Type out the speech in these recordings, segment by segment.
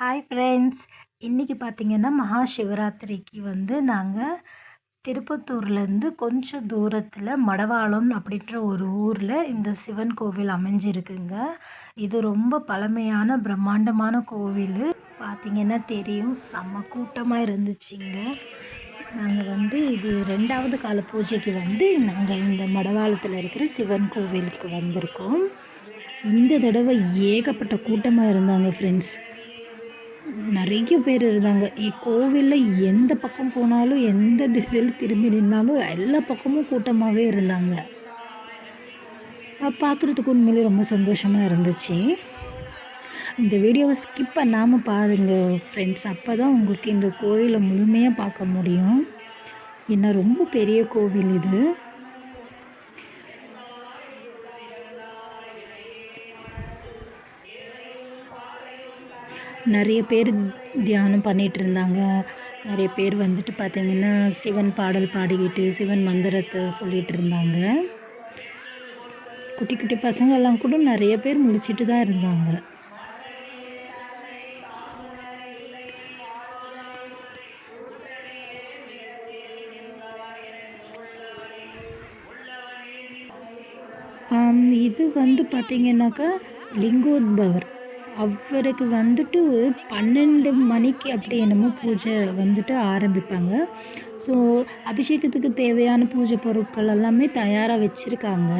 Hi friends இன்றைக்கி பார்த்திங்கன்னா மகா சிவராத்திரிக்கு வந்து நாங்கள் திருப்பத்தூர்லேருந்து கொஞ்சம் தூரத்தில் மடவாளம் அப்படின்ற ஒரு ஊரில் இந்த சிவன் கோவில் அமைஞ்சிருக்குங்க. இது ரொம்ப பழமையான பிரம்மாண்டமான கோவில். பார்த்திங்கன்னா தெரியும். செம்ம கூட்டமாக இருந்துச்சுங்க. நாங்கள் வந்து இது ரெண்டாவது கால பூஜைக்கு வந்து நாங்கள் இந்த மடவாளத்தில் இருக்கிற சிவன் கோவிலுக்கு வந்திருக்கோம். இந்த தடவை ஏகப்பட்ட கூட்டமாக இருந்தாங்க ஃப்ரெண்ட்ஸ் நிறைய பேர் இருந்தாங்க. கோவிலில் எந்த பக்கம் போனாலும் எந்த திசையில் திரும்பி நின்னாலும் எல்லா பக்கமும் கூட்டமாகவே இருந்தாங்க. பார்க்குறதுக்கு உண்மையிலே ரொம்ப சந்தோஷமாக இருந்துச்சு. இந்த வீடியோவை ஸ்கிப் பண்ணாமல் பாருங்கள் ஃப்ரெண்ட்ஸ் அப்போ தான் உங்களுக்கு இந்த கோவிலை முழுமையாக பார்க்க முடியும். ஏன்னா ரொம்ப பெரிய கோவில் இது. நிறைய பேர் தியானம் பண்ணிகிட்டு இருந்தாங்க நிறைய பேர் வந்துட்டு பார்த்திங்கன்னா சிவன் பாடல் பாடிக்கிட்டு சிவன் மந்திரத்தை சொல்லிகிட்டு இருந்தாங்க குட்டி குட்டி பசங்கள்லாம் கூட நிறைய பேர் முடிச்சுட்டு தான் இருந்தாங்க. இது வந்து பார்த்திங்கனாக்கா லிங்கோத்பவர். அவருக்கு வந்துட்டு பன்னெண்டு மணிக்கு அப்படி என்னமோ பூஜை வந்துட்டு ஆரம்பிப்பாங்க. ஸோ அபிஷேகத்துக்கு தேவையான பூஜை பொருட்கள் எல்லாமே தயாராக வச்சுருக்காங்க.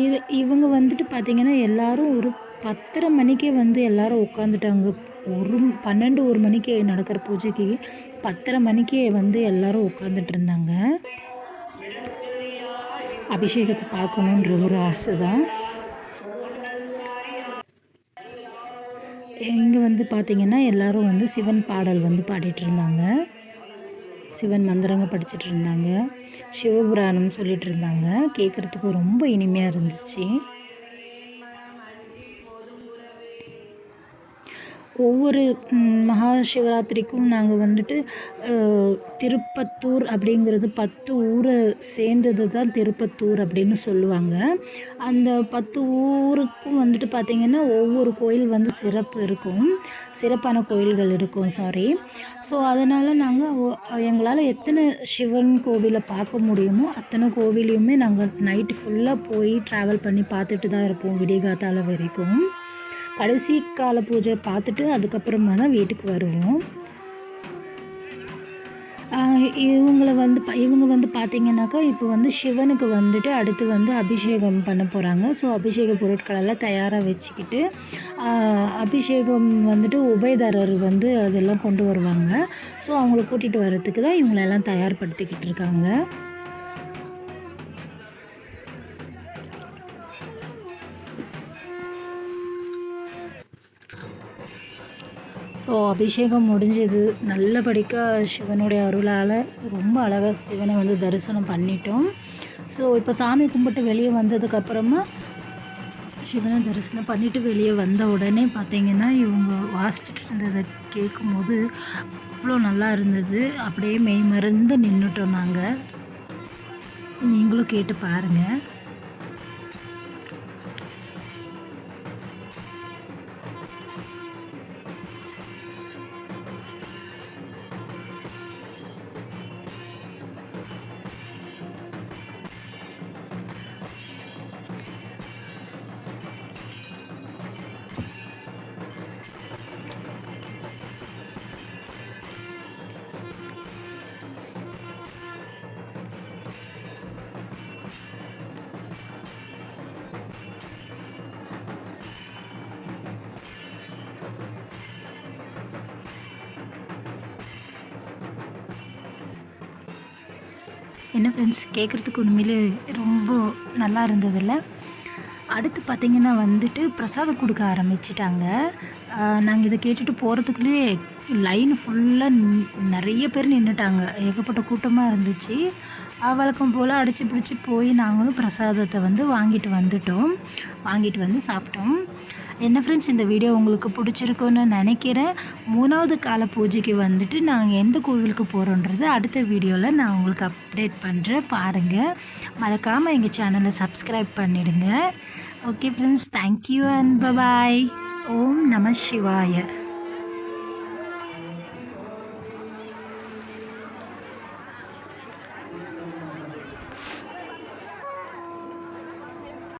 இது இவங்க வந்துட்டு பார்த்திங்கன்னா எல்லோரும் ஒரு பத்தரை மணிக்கே வந்து எல்லோரும் உட்காந்துட்டாங்க ஒரு பன்னெண்டு ஒரு மணிக்கு நடக்கிற பூஜைக்கு பத்தரை மணிக்கே வந்து எல்லோரும் உட்காந்துட்டு இருந்தாங்க. அபிஷேகத்தை பார்க்கணுன்ற ஒரு ஆசை தான் இங்கே வந்து பார்த்திங்கன்னா எல்லோரும் வந்து சிவன் பாடல் வந்து பாடிட்டு இருந்தாங்க சிவன் மந்திரங்க படிச்சுட்டு இருந்தாங்க சிவபுராணம் சொல்லிகிட்டு இருந்தாங்க கேட்குறதுக்கு ரொம்ப இனிமையாக இருந்துச்சு. ஒவ்வொரு மகா சிவராத்திரிக்கும் நாங்கள் வந்துட்டு திருப்பத்தூர் அப்படிங்கிறது பத்து ஊரை சேர்ந்தது தான் திருப்பத்தூர் அப்படின்னு சொல்லுவாங்க. அந்த பத்து ஊருக்கும் வந்துட்டு பார்த்திங்கன்னா ஒவ்வொரு கோயில் வந்து சிறப்பு இருக்கும். சிறப்பான கோயில்கள் இருக்கும் சாரி ஸோ அதனால் நாங்கள் எங்களால் எத்தனை சிவன் கோவிலை பார்க்க முடியுமோ அத்தனை கோவிலையுமே நாங்கள் நைட்டு ஃபுல்லாக போய் ட்ராவல் பண்ணி பார்த்துட்டு தான் இருப்போம் விடியகாத்தால வரைக்கும். கடைசி கால பூஜை பார்த்துட்டு அதுக்கப்புறமா தான் வீட்டுக்கு வருவோம். இவங்களை வந்து இவங்க வந்து பார்த்திங்கனாக்கா இப்போ வந்து சிவனுக்கு வந்துட்டு அடுத்து வந்து அபிஷேகம் பண்ண போகிறாங்க ஸோ அபிஷேக பொருட்களெல்லாம் தயாராக வச்சுக்கிட்டு அபிஷேகம் வந்துட்டு உபயதாரர் வந்து அதெல்லாம் கொண்டு வருவாங்க. ஸோ அவங்கள கூட்டிகிட்டு வர்றதுக்கு தான் இவங்களெல்லாம் தயார்படுத்திக்கிட்டு இருக்காங்க. ஸோ அபிஷேகம் முடிஞ்சது. நல்லபடிக்காக சிவனுடைய அருளால் ரொம்ப அழகாக சிவனை வந்து தரிசனம் பண்ணிட்டோம். ஸோ இப்போ சாமி கும்பிட்டு வெளியே வந்ததுக்கப்புறமா சிவனை தரிசனம் பண்ணிவிட்டு வெளியே வந்த உடனே பார்த்திங்கன்னா இவங்க வாசிச்சுட்டு இருந்ததை கேட்கும்போது அவ்வளோ நல்லா இருந்தது. அப்படியே மெய் மறந்து நின்றுட்டோம் நாங்கள் நீங்களும் கேட்டு பாருங்கள் என்ன ஃப்ரெண்ட்ஸ் கேட்குறதுக்கு உண்மையிலே ரொம்ப நல்லா இருந்ததில்ல. அடுத்து பார்த்திங்கன்னா வந்துட்டு பிரசாதம் கொடுக்க ஆரம்பிச்சிட்டாங்க. நாங்கள் இதை கேட்டுட்டு போகிறதுக்குள்ளேயே லைன் ஃபுல்லாக நிறைய பேர் நின்றுட்டாங்க ஏகப்பட்ட கூட்டமாக இருந்துச்சு. வழக்கம் போல் அடித்து பிடிச்சி போய் நாங்களும் பிரசாதத்தை வந்து வாங்கிட்டு வந்துட்டோம். வாங்கிட்டு வந்து சாப்பிட்டோம். என்ன ஃப்ரெண்ட்ஸ் இந்த வீடியோ உங்களுக்கு பிடிச்சிருக்குன்னு நினைக்கிறேன். மூணாவது கால பூஜைக்கு வந்துட்டு நாங்கள் எந்த கோவிலுக்கு போகிறோன்றது அடுத்த வீடியோவில் நான் உங்களுக்கு அப்டேட் பண்ணுறேன் பாருங்கள் மறக்காமல் எங்கள் சேனலை சப்ஸ்கிரைப் பண்ணிவிடுங்க okay friends thank you and bye bye ஓம் நம சிவாய.